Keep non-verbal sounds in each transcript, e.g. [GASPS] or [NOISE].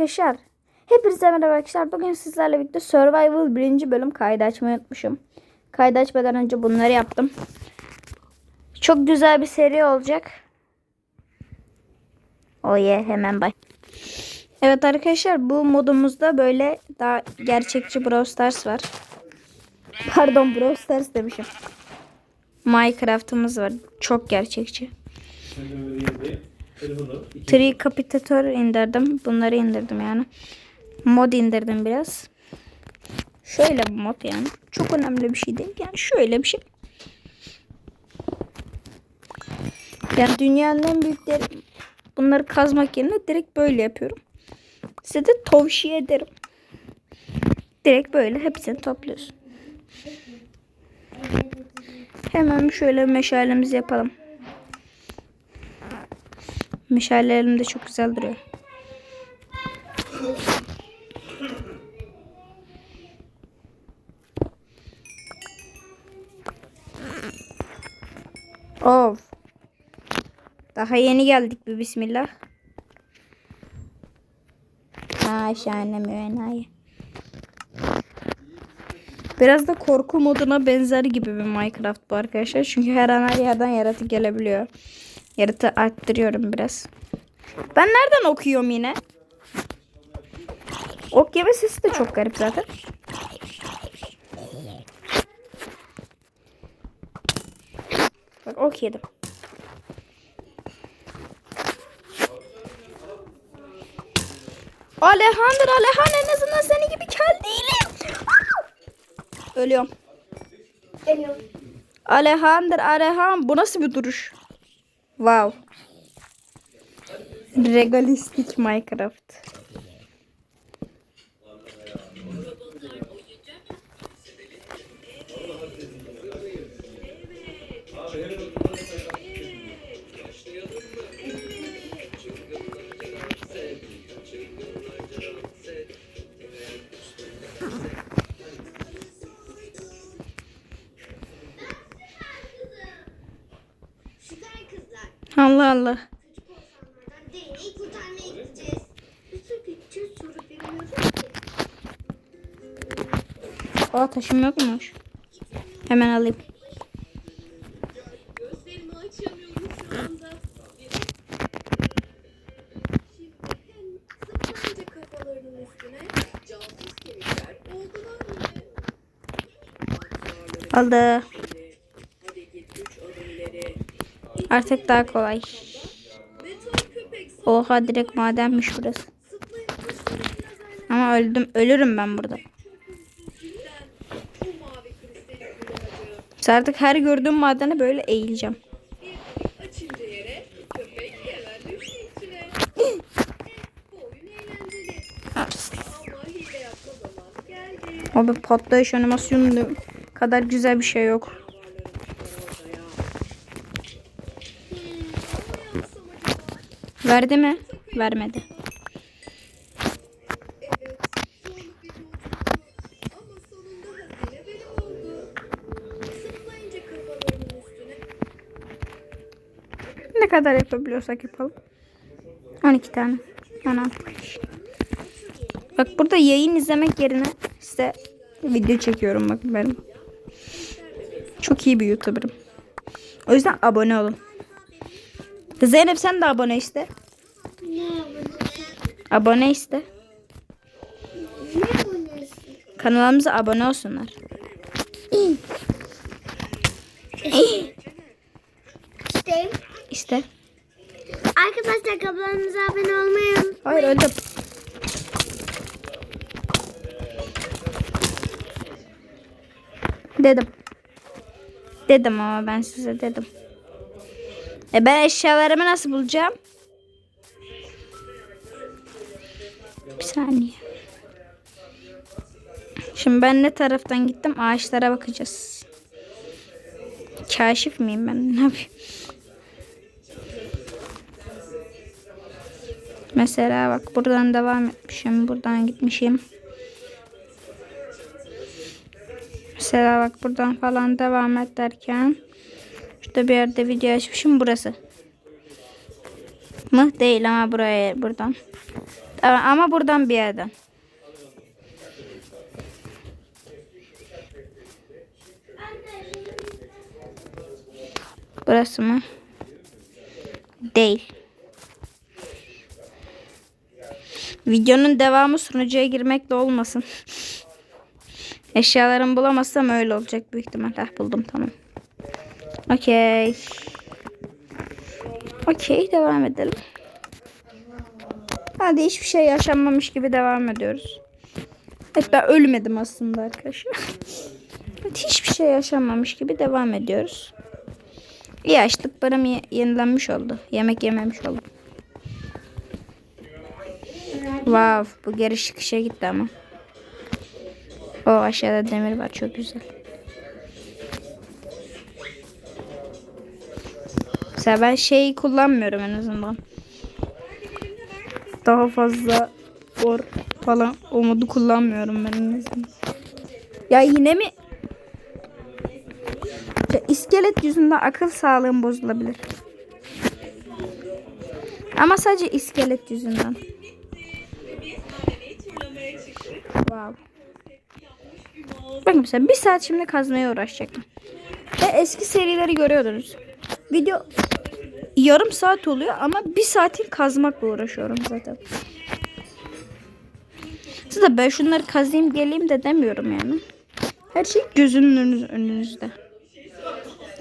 arkadaşlar. Hepinize merhaba arkadaşlar. Bugün sizlerle birlikte Survival birinci bölüm kaydı açmayı unutmuşum. Kaydı açmadan önce bunları yaptım. Çok güzel bir seri olacak. Oh yeah, hemen bay. Evet arkadaşlar bu modumuzda böyle daha gerçekçi Brawl Stars var. Pardon Brawl Stars demişim. Minecraft'ımız var. Çok gerçekçi. Tree Capitator indirdim. Bunları indirdim yani. Mod indirdim biraz. Şöyle bir mod yani. Çok önemli bir şey değil. Yani şöyle bir şey. Yani dünyanın en büyükleri bunları kazmak yerine direkt böyle yapıyorum. Size de tavsiye ederim. Direkt böyle hepsini topluyorsun. Hemen şöyle meşalemizi yapalım. Meşalelerim de çok güzel duruyor. Of. Daha yeni geldik bir bismillah. Ha şahane müenayi. Biraz da korku moduna benzer gibi bir Minecraft bu arkadaşlar. Çünkü her an her yerden yaratık gelebiliyor. Yaratığı arttırıyorum biraz. Ben nereden okuyorum yine? Ok yeme sesi de çok garip zaten. Bak ok yedim. Alejandro Alejandro en azından seni gibi kel değilim. Ölüyorum. Geliyorum. Alejandro Alejandro bu nasıl bir duruş? Wow. Regalistik Minecraft. Allah Allah. Ki. Aa taşım yokmuş. Hemen alayım. Gözlerimi Artık daha kolay. Oha direkt madenmiş burası. Ama öldüm. Ölürüm ben burada. Artık her gördüğüm madene böyle eğileceğim. [GASPS] Abi patlayış animasyonu kadar güzel bir şey yok. Zıplayınca kafalarının üstüne Ne kadar yapabiliyorsak yapalım. 12 tane. 16. Bak burada yayın izlemek yerine size video çekiyorum bak benim. Çok iyi bir YouTuber'ım. O yüzden abone olun. Zeynep sen de abone iste. Ne Abone iste. Kanalımıza abone olsunlar. İşte İste. arkadaşlar kanalımıza abone olmayı unutmayın. Hayır öldüm. Dedim. Dedim ama ben size dedim. E ben eşyalarımı nasıl bulacağım? Saniye. Şimdi ben ne taraftan gittim? Ağaçlara bakacağız. Kaşif miyim ben? [LAUGHS] Ne yapayım? Mesela bak buradan devam etmişim. Buradan gitmişim. Mesela bak buradan falan devam et derken şurada bir yerde video açmışım burası. Mı? Değil ama buraya buradan ama buradan bir yerden. Burası mı? Değil. Videonun devamı sunucuya girmekle olmasın. Eşyalarımı bulamazsam öyle olacak büyük ihtimal. Heh, buldum tamam. Okey. Okey devam edelim. Hadi hiçbir şey yaşanmamış gibi devam ediyoruz. Evet ben ölmedim aslında arkadaşlar. [LAUGHS] Hiçbir şey yaşanmamış gibi devam ediyoruz. İyi açlıklarım ye- yenilenmiş oldu. Yemek yememiş oldum. Wow bu geri çıkışa gitti ama. O aşağıda demir var çok güzel. Mesela ben şeyi kullanmıyorum en azından. Daha fazla or falan umudu kullanmıyorum ben. Ya yine mi? Ya iskelet yüzünden akıl sağlığım bozulabilir. Ama sadece iskelet yüzünden. Wow. Bakın mesela bir saat şimdi kazmaya uğraşacaktım. Ve eski serileri görüyordunuz. Video yarım saat oluyor ama bir saatin kazmakla uğraşıyorum zaten. Size ben şunları kazayım geleyim de demiyorum yani. Her şey gözünün önünüz- önünüzde.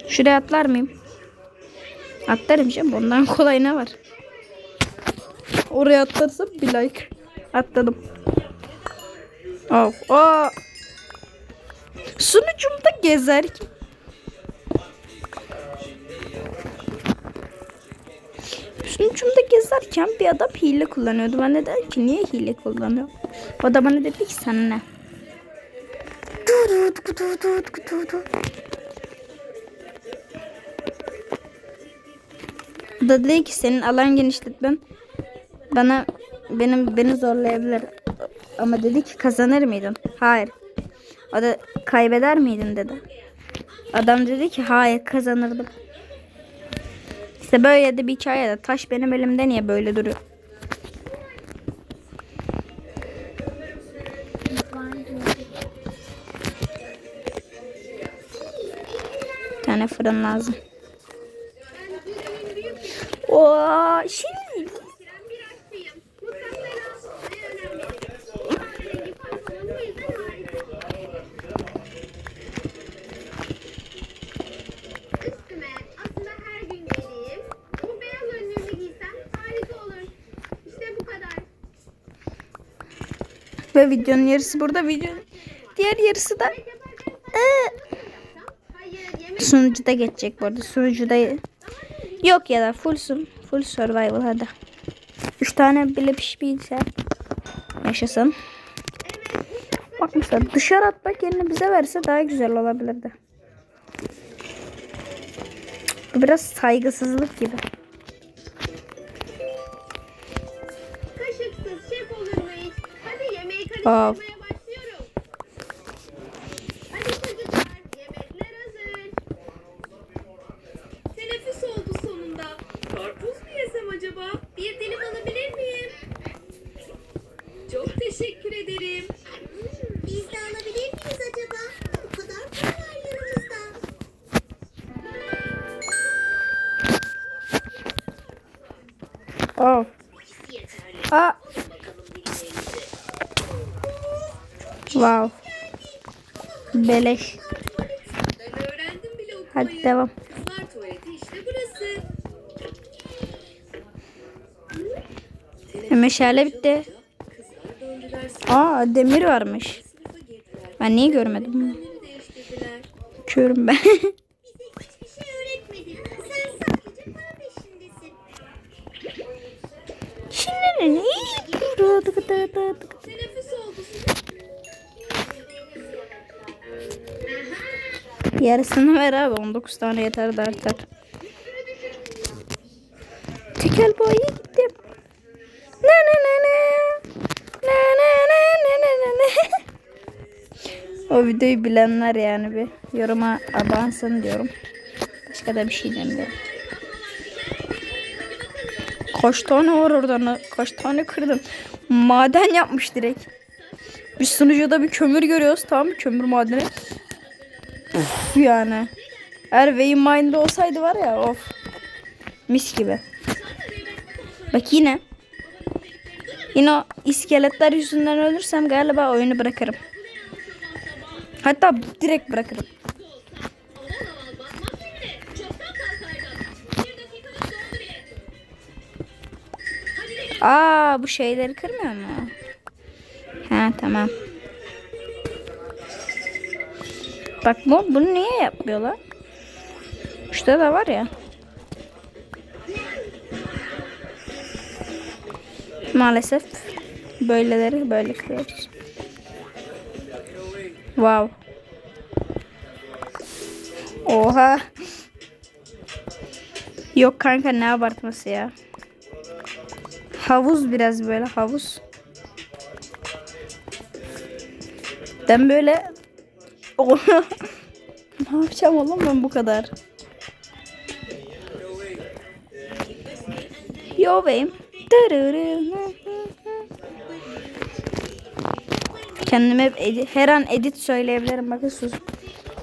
Şuraya atlar mıyım? Atlarım canım. Bundan [LAUGHS] kolay ne var? Oraya atlarsam bir like. Atladım. Oh, oh. Sunucumda gezerken. Sunucumda gezerken bir adam hile kullanıyordu. Ben de dedim ki niye hile kullanıyor? O da bana dedi ki sana ne? Da dedi ki senin alan genişletmen bana benim beni zorlayabilir. Ama dedi ki kazanır mıydın? Hayır. O da kaybeder miydin dedi. Adam dedi ki hayır kazanırdım. İşte böyle de bir hikaye de taş benim elimde niye böyle duruyor? Tane fırın lazım. Oo, şimdi ve videonun yarısı burada. Videonun diğer yarısı da Ee, sunucuda geçecek bu arada. Sunucuda yok ya da full sun, full survival hadi. Üç tane bile piş bilgisayar yaşasın. Bak mesela dışarı atmak yerine bize verse daha güzel olabilirdi. Bu biraz saygısızlık gibi. Of. Wow. Beleş. Ben öğrendim bile okumayı. Hadi devam. Kızlar tuvaleti işte burası. Meşale bitti. Aa demir varmış. Ben niye görmedim bunu? Körüm ben. [LAUGHS] Bize hiçbir Yarısını ver abi. 19 tane yeter de artar. Tekel boyu gittim. Ne ne ne ne. Ne ne ne ne ne ne ne. O videoyu bilenler yani bir yoruma abansın diyorum. Başka da bir şey demiyorum. Kaç tane var oradan? Kaç tane kırdın? Maden yapmış direkt. Biz sunucuda bir kömür görüyoruz tamam mı? Kömür madeni. Uf yani. Eğer Wayne olsaydı var ya of. Mis gibi. Bak yine. Yine o iskeletler yüzünden ölürsem galiba oyunu bırakırım. Hatta direkt bırakırım. Aa bu şeyleri kırmıyor mu? Ha tamam. Bak bu bunu niye yapmıyorlar? Şurada da var ya. Maalesef böyleleri böyle kırıyoruz. Wow. Oha. Yok kanka ne abartması ya. Havuz biraz böyle havuz. Ben böyle Ne yapacağım oğlum ben bu kadar? Yo beyim. Kendime her an edit söyleyebilirim. Bakın sus.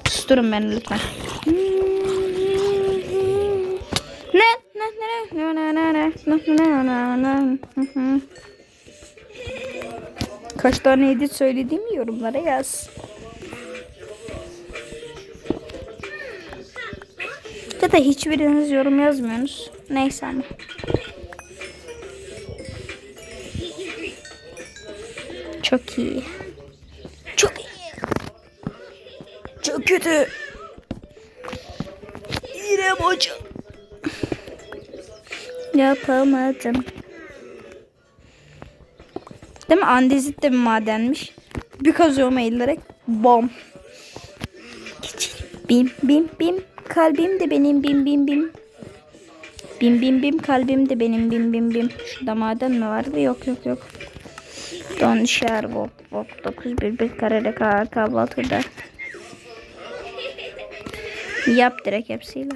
Susturun beni lütfen. Ne? Ne? Ne? Ne? Ne? Ne? Ne? Ne? Kaç tane edit söylediğimi yorumlara yaz. Ya da hiçbiriniz yorum yazmıyorsunuz. Neyse ama. Çok iyi. Çok iyi. Çok kötü. İrem hocam. Yapamadım. Değil mi? Andezit de bir madenmiş. Bir kazıyorum eğilerek. Bom. Bim bim bim. Kalbim de benim bim bim bim. Bim bim bim kalbim de benim bim bim bim. Şurada maden mi vardı? Yok yok yok. Don şer bop bop 911 karede kar kahvaltıda. Yap direkt hepsiyle.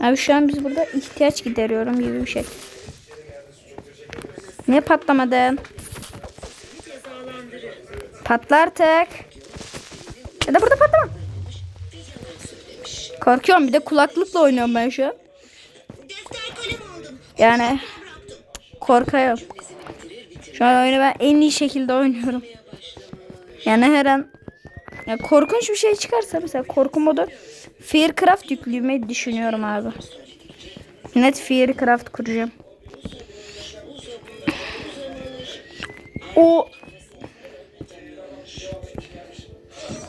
Abi şu an biz burada ihtiyaç gideriyorum gibi bir şey. Niye patlamadın? Patla artık. Ya da burada patlama. Korkuyorum bir de kulaklıkla oynuyorum ben şu an. Yani korkuyorum. Şu an oyunu ben en iyi şekilde oynuyorum. Yani her an ya korkunç bir şey çıkarsa mesela korku modu Fearcraft yüklemeyi düşünüyorum abi. Net Fearcraft kuracağım. O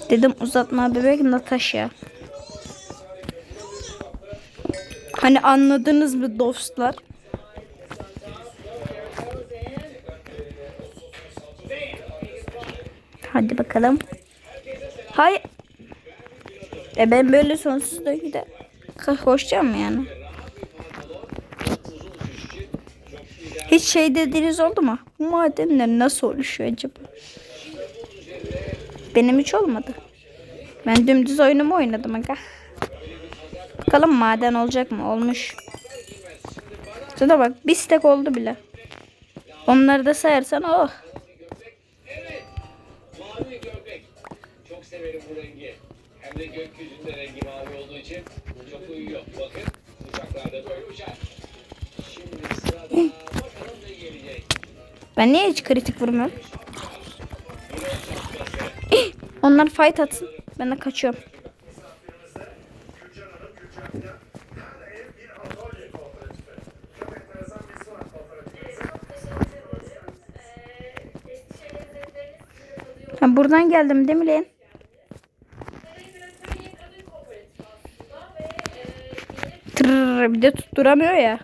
Dedim uzatma bebek Natasha. Hani anladınız mı dostlar? Hadi bakalım. Hayır. E ben böyle sonsuz döngüde koşacağım mı yani? Hiç şey dediğiniz oldu mu? Madenler nasıl oluşuyor acaba? Benim hiç olmadı. Ben dümdüz oyunumu oynadım aga. Bakalım maden olacak mı? Olmuş. Şuna bak bir stek oldu bile. Onları da sayarsan oh. Ben niye hiç kritik vurmuyorum? Onlar fight atsın. Ben de kaçıyorum. Ha, buradan geldim değil mi lan? Bir de tutturamıyor ya.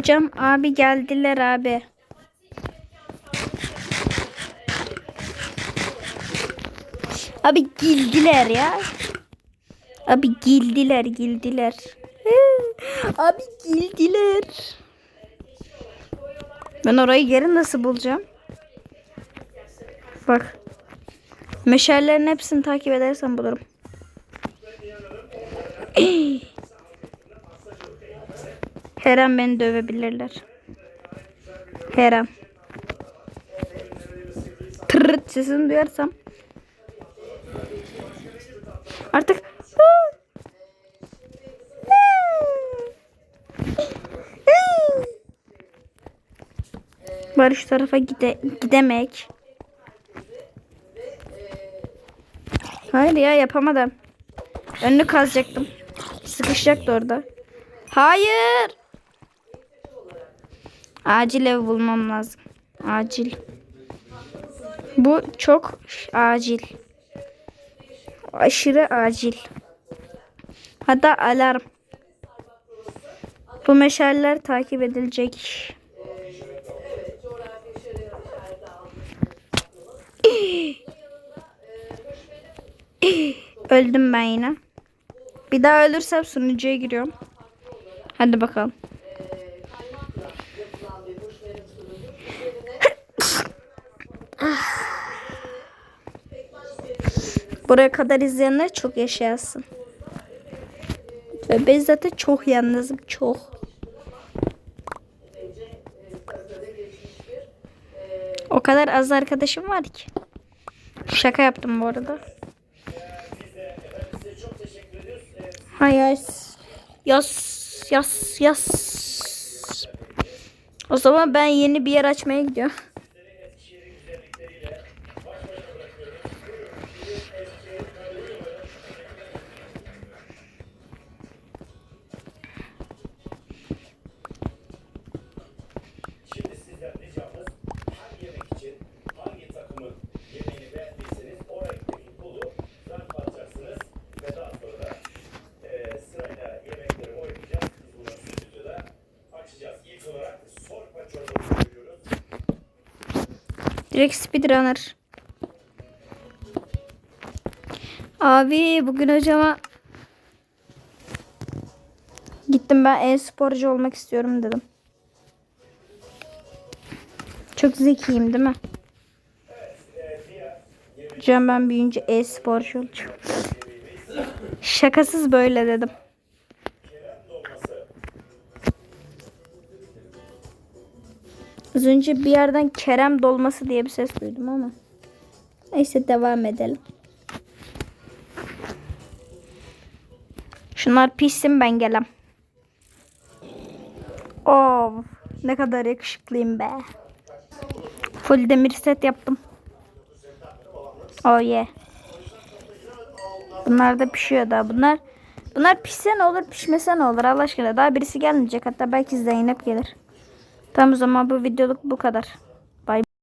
Hocam abi geldiler abi. Abi gildiler ya. Abi gildiler gildiler. [LAUGHS] Abi gildiler. Ben orayı geri nasıl bulacağım? Bak. Meşallerin hepsini takip edersem bulurum. [CLEARS THROAT] Her an beni dövebilirler. Her an. Tırırt sesini duyarsam. Artık. Bari şu tarafa gide gidemek. Hayır ya yapamadım. Önünü kazacaktım. Sıkışacaktı orada. Hayır. Acil ev bulmam lazım. Acil. Bu çok acil. Aşırı acil. Hatta alarm. Bu meşaleler takip edilecek. Öldüm ben yine. Bir daha ölürsem sunucuya giriyorum. Hadi bakalım. Buraya kadar izleyenler çok yaşayasın. Ve ben zaten çok yalnızım. Çok. O kadar az arkadaşım var ki. Şaka yaptım bu arada. Hayır. Yas. Yas. Yas. O zaman ben yeni bir yer açmaya gidiyorum. Direkt speedrunner. Abi bugün hocama gittim ben e-sporcu olmak istiyorum dedim. Çok zekiyim değil mi? Hocam ben büyüyünce e-sporcu olacağım. Şakasız böyle dedim. Az önce bir yerden Kerem dolması diye bir ses duydum ama. Neyse devam edelim. Şunlar pişsin ben gelem. Of ne kadar yakışıklıyım be. Full demir set yaptım. Oh yeah. Bunlar da pişiyor daha. Bunlar bunlar pişse ne olur pişmese ne olur Allah aşkına. Daha birisi gelmeyecek. Hatta belki Zeynep gelir. Tamam o zaman bu videoluk bu kadar.